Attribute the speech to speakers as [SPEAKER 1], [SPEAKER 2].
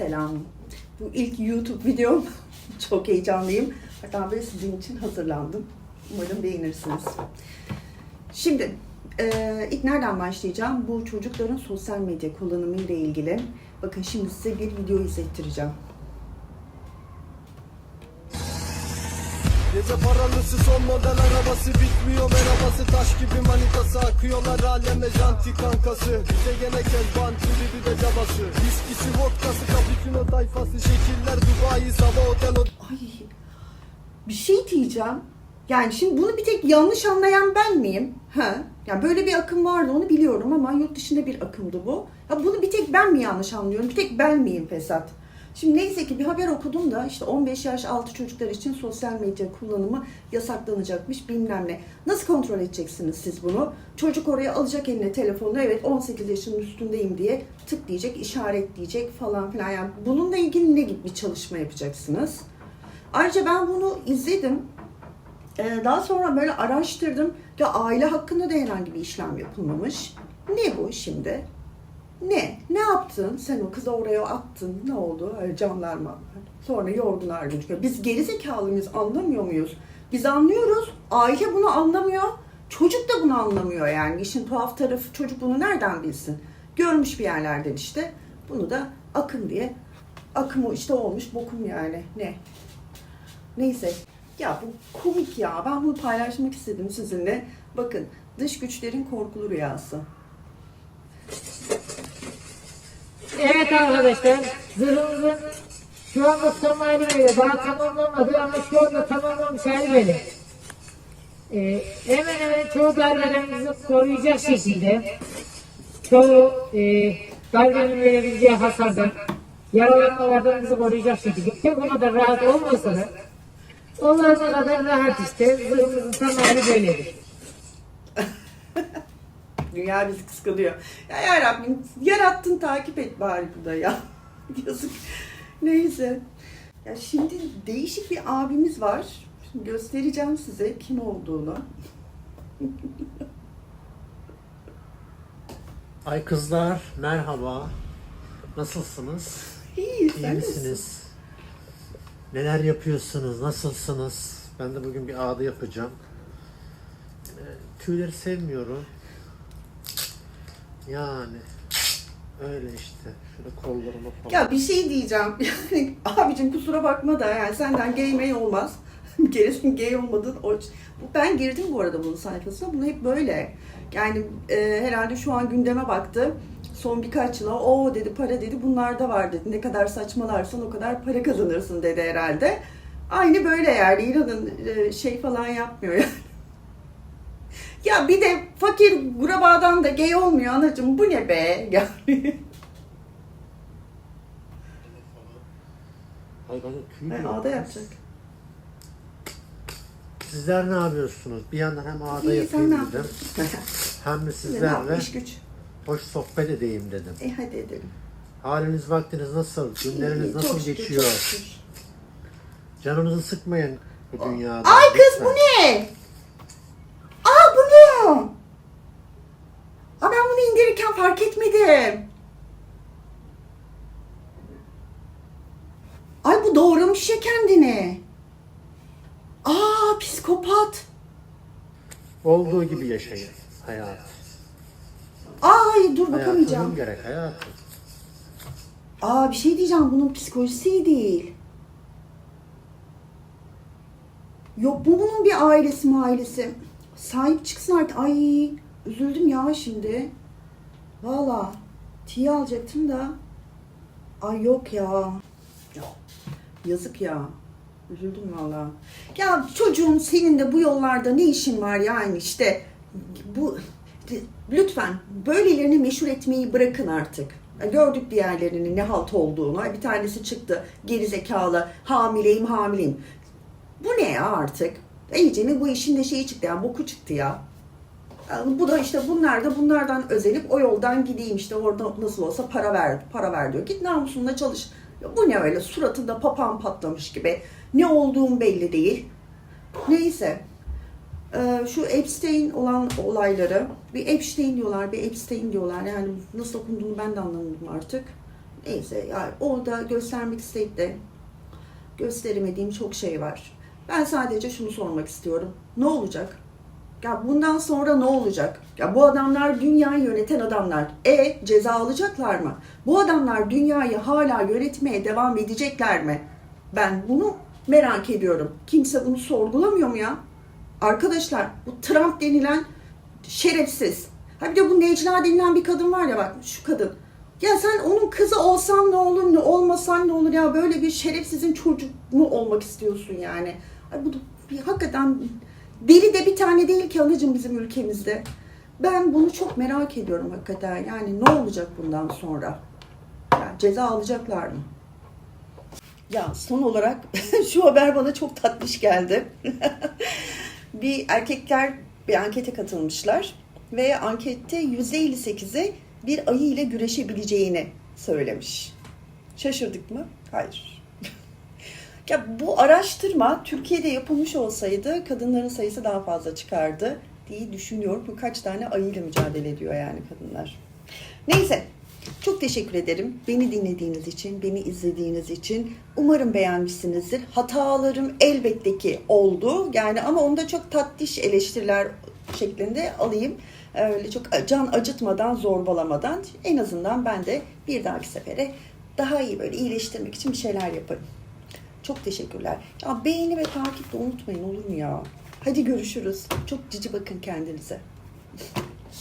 [SPEAKER 1] selam. Bu ilk YouTube videom. Çok heyecanlıyım. Hatta böyle sizin için hazırlandım. Umarım beğenirsiniz. Şimdi e, ilk nereden başlayacağım? Bu çocukların sosyal medya kullanımı ile ilgili. Bakın şimdi size bir video izlettireceğim.
[SPEAKER 2] Gece paralısı son model arabası bitmiyor merhabası Taş gibi manitası akıyorlar aleme janti kankası Bize gene kezban bir de cabası Viskisi vodkası cappuccino tayfası Şekiller Dubai Sava Otel o
[SPEAKER 1] Ay bir şey diyeceğim. Yani şimdi bunu bir tek yanlış anlayan ben miyim? Ha? Yani böyle bir akım vardı onu biliyorum ama yurt dışında bir akımdı bu. Ya bunu bir tek ben mi yanlış anlıyorum? Bir tek ben miyim Fesat? Şimdi neyse ki bir haber okudum da işte 15 yaş altı çocuklar için sosyal medya kullanımı yasaklanacakmış bilmem ne. Nasıl kontrol edeceksiniz siz bunu? Çocuk oraya alacak eline telefonu evet 18 yaşının üstündeyim diye tıklayacak, işaretleyecek falan filan. Yani bununla ilgili ne gibi bir çalışma yapacaksınız? Ayrıca ben bunu izledim. Ee, daha sonra böyle araştırdım. Ya aile hakkında da herhangi bir işlem yapılmamış. Ne bu şimdi? Ne? Ne yaptın? Sen o kızı oraya attın. Ne oldu? Öyle canlar mı? Sonra yorgunlar gözüküyor. Biz gerizekalı mıyız? Anlamıyor muyuz? Biz anlıyoruz. Aile bunu anlamıyor. Çocuk da bunu anlamıyor yani. İşin tuhaf tarafı çocuk bunu nereden bilsin? Görmüş bir yerlerden işte. Bunu da akım diye. Akımı işte olmuş bokum yani. Ne? Neyse. Ya bu komik ya. Ben bunu paylaşmak istedim sizinle. Bakın dış güçlerin korkulu rüyası.
[SPEAKER 3] Evet arkadaşlar, zırhımızın şu anda tam hali böyle. Daha tamamlanmadı ama şu anda tamamlanmış hali böyle. Ee, hemen hemen çoğu darbelerimizi koruyacak şekilde, çoğu e, darbenin verebileceği hasardan, yaralanmalardan bizi koruyacak şekilde. Pek o kadar rahat olmasa da, onlardan kadar rahat işte. Zırhımızın tam hali böyledir.
[SPEAKER 1] Dünya bizi kıskanıyor. Ya, ya Rabbim yarattın takip et bari bu da ya. Yazık. Neyse. Ya şimdi değişik bir abimiz var. Şimdi göstereceğim size kim olduğunu.
[SPEAKER 4] Ay kızlar merhaba. Nasılsınız?
[SPEAKER 1] İyi, sen
[SPEAKER 4] misiniz? Neler yapıyorsunuz? Nasılsınız? Ben de bugün bir ağda yapacağım. Ee, tüyleri sevmiyorum. Yani öyle işte. Şöyle kollarıma falan.
[SPEAKER 1] Ya bir şey diyeceğim. Yani abicim kusura bakma da yani senden gay may olmaz. Bir keresin gay olmadın. Ben girdim bu arada bunun sayfasına. Bunu hep böyle. Yani e, herhalde şu an gündeme baktı. Son birkaç yıla o dedi para dedi bunlar da var dedi. Ne kadar saçmalarsan o kadar para kazanırsın dedi herhalde. Aynı böyle yani İran'ın e, şey falan yapmıyor yani. Ya bir de fakir gurabadan da gay olmuyor anacığım. Bu ne be? Yani. Ben
[SPEAKER 4] yok.
[SPEAKER 1] ağda yapacak.
[SPEAKER 4] Sizler ne yapıyorsunuz? Bir yandan hem ağda
[SPEAKER 1] İyi sen
[SPEAKER 4] yapayım dedim.
[SPEAKER 1] yapıyorsun?
[SPEAKER 4] Hem de
[SPEAKER 1] Ne
[SPEAKER 4] sizlerle
[SPEAKER 1] güç.
[SPEAKER 4] hoş sohbet edeyim dedim.
[SPEAKER 1] E hadi edelim.
[SPEAKER 4] Haliniz vaktiniz nasıl? Günleriniz
[SPEAKER 1] İyi,
[SPEAKER 4] nasıl
[SPEAKER 1] çok şükür,
[SPEAKER 4] geçiyor?
[SPEAKER 1] çok şükür.
[SPEAKER 4] Canınızı sıkmayın bu dünyada.
[SPEAKER 1] Ay kız bu
[SPEAKER 4] lütfen.
[SPEAKER 1] ne? Aa bu ne? Aa ben bunu indirirken etmedim. Ay bu doğramış ya kendini. Aa psikopat.
[SPEAKER 4] Olduğu gibi yaşayın hayat.
[SPEAKER 1] Ay dur
[SPEAKER 4] Hayatım
[SPEAKER 1] bakamayacağım.
[SPEAKER 4] gerek hayatım.
[SPEAKER 1] Aa bir şey diyeceğim bunun psikolojisi iyi değil. Yok bu bunun bir ailesi mi ailesi? Sahip çıksın artık. Ay üzüldüm ya şimdi. Valla tiye alacaktım da. Ay yok ya. Yazık ya. Üzüldüm valla. Ya çocuğun senin de bu yollarda ne işin var yani işte. Bu lütfen böylelerini meşhur etmeyi bırakın artık. Gördük diğerlerinin ne halt olduğunu. Bir tanesi çıktı geri zekalı hamileyim hamileyim. Bu ne ya artık? İyice bu işin de şeyi çıktı yani boku çıktı ya. Yani bu da işte bunlar da bunlardan özenip o yoldan gideyim işte orada nasıl olsa para ver, para ver diyor. Git namusunla çalış. Bu ne öyle suratında papağan patlamış gibi. Ne olduğum belli değil. Neyse. Ee, şu Epstein olan olayları bir Epstein diyorlar bir Epstein diyorlar yani nasıl okunduğunu ben de anlamadım artık. Neyse yani orada göstermek isteyip de gösteremediğim çok şey var. Ben sadece şunu sormak istiyorum. Ne olacak? Ya bundan sonra ne olacak? Ya bu adamlar dünyayı yöneten adamlar. E ceza alacaklar mı? Bu adamlar dünyayı hala yönetmeye devam edecekler mi? Ben bunu merak ediyorum. Kimse bunu sorgulamıyor mu ya? Arkadaşlar bu Trump denilen şerefsiz. Ha bir de bu Necla denilen bir kadın var ya bak şu kadın. Ya sen onun kızı olsan ne olur ne olmasan ne olur ya böyle bir şerefsizin çocuk mu olmak istiyorsun yani? Ay bu bir, hakikaten deli de bir tane değil ki anacığım bizim ülkemizde. Ben bunu çok merak ediyorum hakikaten. Yani ne olacak bundan sonra? Yani ceza alacaklar mı? Ya son olarak şu haber bana çok tatlış geldi. bir erkekler bir ankete katılmışlar ve ankette %58'i bir ayı ile güreşebileceğini söylemiş. Şaşırdık mı? Hayır. Ya bu araştırma Türkiye'de yapılmış olsaydı kadınların sayısı daha fazla çıkardı diye düşünüyorum. Bu kaç tane ayıyla mücadele ediyor yani kadınlar. Neyse. Çok teşekkür ederim. Beni dinlediğiniz için, beni izlediğiniz için. Umarım beğenmişsinizdir. Hatalarım elbette ki oldu. Yani ama onu da çok tatlış eleştiriler şeklinde alayım. Öyle çok can acıtmadan, zorbalamadan. En azından ben de bir dahaki sefere daha iyi böyle iyileştirmek için bir şeyler yaparım. Çok teşekkürler. Ya beğeni ve takip de unutmayın olur mu ya? Hadi görüşürüz. Çok cici bakın kendinize.